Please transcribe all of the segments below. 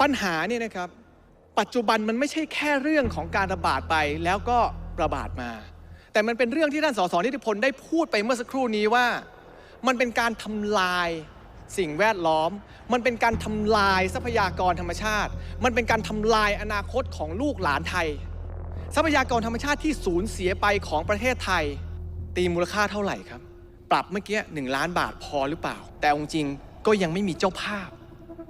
ปัญหาเนี่ยนะครับ ปัจจุบันมันไม่ใช่แค่เรื่องของการระบาดไปแล้วก็ระบาดมา แต่มันเป็นเรื่องที่ท่านสสนิติพลได้พูดไปเมื่อสักครู่นี้ว่า มันเป็นการทำลายสิ่งแวดล้อม มันเป็นการทำลายทรัพยากรธรรมชาติ มันเป็นการทำลายอนาคตของลูกหลานไทย ทรัพยากรธรรมชาติที่สูญเสียไปของประเทศไทย ตีมูลค่าเท่าไหร่ครับ ปรับเมื่อกี้หนึ่งล้านบาทพอหรือเปล่า แต่อาจริงๆก็ยังไม่มีเจ้าภาพ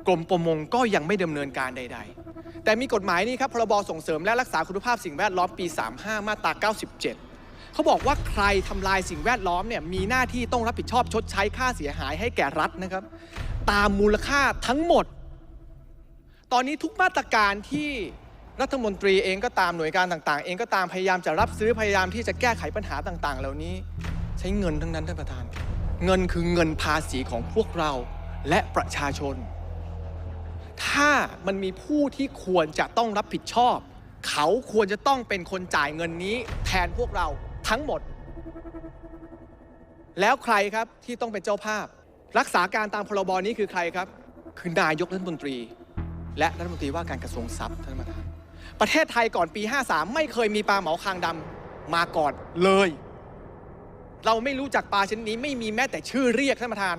กรมประมงก็ยังไม่ดำเนินการใด ๆ แต่มีกฎหมายนี่ครับพรบส่งเสริมและรักษาคุณภาพสิ่งแวดล้อมปี 35 มาตรา 97 เขาบอกว่าใครทำลายสิ่งแวดล้อมเนี่ยมีหน้าที่ต้องรับผิดชอบชดใช้ค่าเสียหายให้แก่รัฐนะครับ ตามมูลค่าทั้งหมด ตอนนี้ทุกมาตรการที่รัฐมนตรีเองก็ตามหน่วยงานต่างๆ เองก็ตามพยายามจะรับซื้อพยายามที่จะแก้ไขปัญหาต่าง ๆ เหล่านี้ ใช้เงินทั้งนั้นท่านประธาน เงินคือเงินภาษีของพวกเราและประชาชน ถ้ามันมีผู้ที่ควรจะต้องรับผิดชอบ เขาควรจะต้องเป็นคนจ่ายเงินนี้ แทนพวกเราทั้งหมด แล้วใครครับที่ต้องเป็นเจ้าภาพ รักษาการตามพรบนี้คือใครครับ คือนายกรัฐมนตรี และรัฐมนตรีว่าการกระทรวงทรัพย์ท่านประธานประเทศไทยก่อนปี 53 ไม่เคยมีปลาเหมาคางดำมาก่อนเลย เราไม่รู้จักปลาชนิดนี้ไม่มีแม้แต่ชื่อเรียกท่านประธาน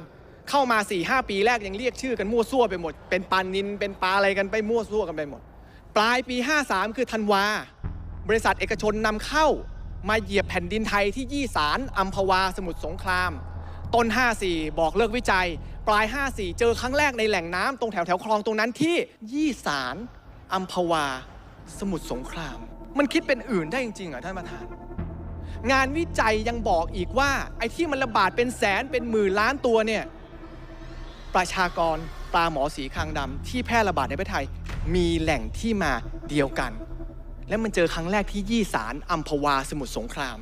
เข้ามา4ี่หปีแรกยังเรียกชื่อกันมั่วซั่วไปหมด เป็นปลานินเป็นปลาอะไรกันไปมั่วซั่วกันไปหมด ปลายปี 53 คือธันวา บริษัทเอกชนนำเข้ามาเหยียบแผ่นดินไทยที่ยี่สารอัมพวาสมุทรสงคราม ต้น 54 บอกเลิกวิจัย ปลาย 54 เจอครั้งแรกในแหล่งน้ำตรงแถวแถวคลองตรงนั้นที่ยี่สารอัมพวา สมุทรสงคราม มันคิดเป็นอื่นได้จริงๆเหรอท่านประธานงานวิจัยยังบอกอีกว่า ไอ้ที่มันระบาดเป็นแสนเป็นหมื่นล้านตัวเนี่ย ประชากรปลาหมอสีคางดำที่แพร่ระบาดในประเทศไทย มีแหล่งที่มาเดียวกัน และมันเจอครั้งแรกที่ยี่สารอัมพวาสมุทรสงคราม